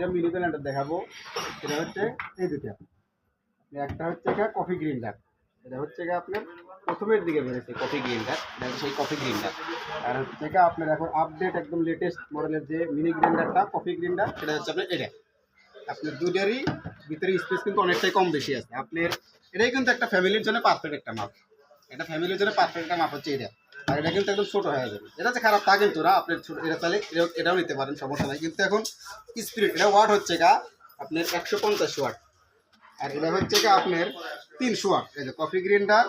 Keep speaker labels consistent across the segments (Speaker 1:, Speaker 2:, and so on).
Speaker 1: দুইটা mini Blender দেখাবো এটা হচ্ছে এই দুইটা একটা হচ্ছে গিয়ে কফি গ্রিন্ডার এটা হচ্ছে গিয়ে আপনার প্রথমের দিকে বেরোচ্ছে কফি গ্রিন্ডার এটা সেই কফি গ্রিন্ডার আর হচ্ছে গিয়ে আপনার এখন আপডেট একদম লেটেস্ট মডেলের যে মিনি গ্রিন্ডারটা কফি গ্রিন্ডার সেটা হচ্ছে আপনার এটা। আপনার দুইটারই ভিতরে স্পেস কিন্তু অনেকটাই কম বেশি আছে। আপনার এটাই কিন্তু একটা ফ্যামিলির জন্য পারফেক্ট একটা মাপ এটা ফ্যামিলির জন্য পারফেক্ট একটা মাপ হচ্ছে এটা। আর এটা কিন্তু একদম ছোট হয়ে যাবে। এটা যে খারাপ, তা কিন্তু না। আপনি ছোট, এটা চাইলে এটাও- নিতে পারেন, সমস্যা নাই। কিন্তু এখন স্পিরিট এটা ওয়াট হচ্ছে গা আপনার একশো পঞ্চাশ ওয়াট আর এটা হচ্ছে গা আপনার তিনশো ওয়াট এই যে কফি গ্রিন্ডার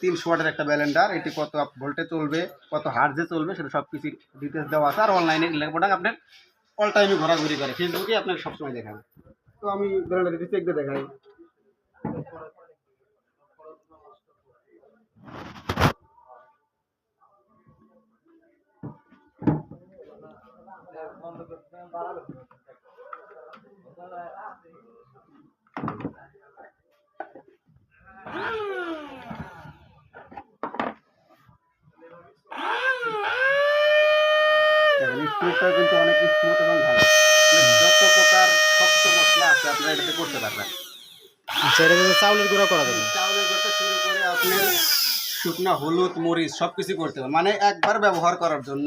Speaker 1: তিনশো ওয়াটের একটা ব্যালেন্ডার এটি কত ভোল্টে চলবে, কত হার্জে চলবে, সেটা সব কিছু ডিটেলস দেওয়া আছে। আর অনলাইনে লেখাপড়া আপনার অল টাইমে ঘোরাঘুরি করে। ফেসবুকে আপনার সবসময় দেখাবে। তো আমি ব্যালেন্ডার দিতে চেক দিয়ে দেখাই। কিন্তু অনেক স্মুথ এবং ভালো। যত প্রকার শক্ত মশলা আছে আপনারা এটাতে করতে পারবেন।
Speaker 2: আচ্ছা এটা চাউলের গুঁড়া করা যাবে।
Speaker 1: চাউলের গোটা শুরু করে আপনার শুকনা হলুদ মরিচ সব কিছু করতে পারেন মানে একবার ব্যবহার করার জন্য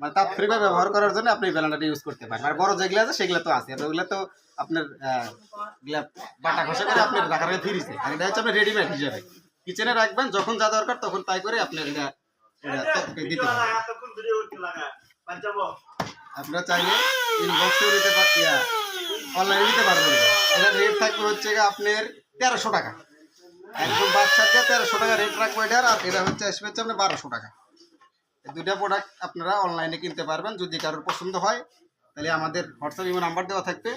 Speaker 1: মানে তাৎক্ষণিকভাবে ব্যবহার করার জন্য আপনি ব্যালেন্ডারটা ইউজ করতে পারেন। আর বড় যেগুলো আছে সেগুলো তো আছে। আর ওগুলো তো আপনার বাটা ঘষা করে আপনি রাখার আগে ফিরিছে আর এটা হচ্ছে আপনার রেডিমেড হিসেবে। কিচেনে রাখবেন যখন যা দরকার তখন তাই করে আপনি এটা দিতে পারেন। আপনারা চাইলে ইনবক্সেও দিতে পারেন অনলাইনে দিতে পারবেন। এটা রেট থাকবে হচ্ছে আপনার তেরোশো টাকা। একদম বাচ্চাকে তেরোশো টাকা রেট রাখব এটার আর এটা হচ্ছে আসবে হচ্ছে আপনার বারোশো টাকা। দুইটা প্রোডাক্ট আপনারা অনলাইনে কিনতে পারবেন যদি কারোর পছন্দ হয় তাহলে আমাদের হোয়াটসঅ্যাপ ইমো নাম্বার দেওয়া থাকবে।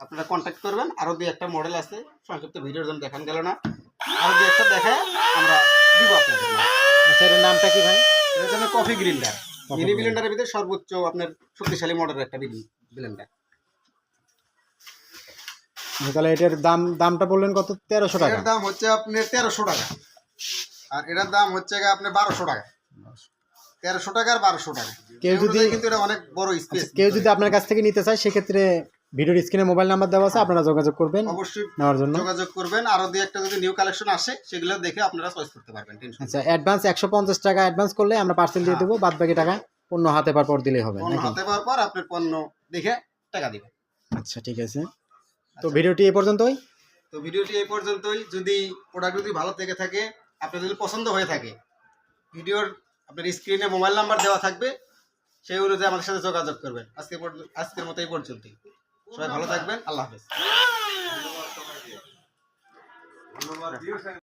Speaker 1: আপনারা কন্ট্যাক্ট করবেন। আরও দুই একটা মডেল আছে সংক্ষিপ্ত ভিডিওর জন্য দেখান গেল না। আরও দুই একটা দেখায় আমরা দিব আপনাদের।
Speaker 2: আচ্ছা নামটা কি ভাই?
Speaker 1: আপনার কফি গ্রিন্ডার মিনি ব্লেন্ডারের ভিতরে সর্বোচ্চ আপনার শক্তিশালী মডেলের একটা ব্লেন্ডার
Speaker 2: আচ্ছা, তাহলে এটার দাম দামটা বললেন কত? তেরোশো টাকা।
Speaker 1: দাম হচ্ছে আপনার তেরোশো টাকা। আর এটার দাম হচ্ছে আপনার বারোশো টাকা। তেরোশো টাকা আর বারোশো টাকা।
Speaker 2: কেউ যদি-
Speaker 1: কিন্তু এটা অনেক বড় স্পেস
Speaker 2: আচ্ছা, কেউ যদি আপনার কাছ থেকে নিতে চায় সেক্ষেত্রে ভিডিওর স্ক্রিনে মোবাইল নাম্বার দেওয়া আছে আপনারা যোগাযোগ করবেন
Speaker 1: অবশ্যই
Speaker 2: নেওয়ার জন্য।
Speaker 1: যোগাযোগ করবেন। আরও দুই একটা যদি নিউ কালেকশন আসে সেগুলো দেখে আপনারা চয়েস করতে পারবেন
Speaker 2: আচ্ছা অ্যাডভান্স একশো পঞ্চাশ টাকা অ্যাডভান্স করলে আমরা পার্সেল দিয়ে দেবো বাদ বাকি টাকা পণ্য হাতে পার পর দিলেই হবে
Speaker 1: হাতে পাওয়ার পর আপনার পণ্য দেখে টাকা দিবেন।
Speaker 2: আচ্ছা ঠিক আছে। তো ভিডিওটি এ পর্যন্তই।
Speaker 1: তো ভিডিওটি এই পর্যন্তই। যদি প্রোডাক্ট যদি ভালো থেকে থাকে আপনার যদি পছন্দ হয়ে থাকে ভিডিওর আপনার স্ক্রিনে মোবাইল নাম্বার দেওয়া থাকবে সেই অনুযায়ী আমাদের সাথে যোগাযোগ করবেন আজকে আজকের মতো এই পর্যন্তই সবাই ভালো থাকবেন আল্লাহ হাফেজ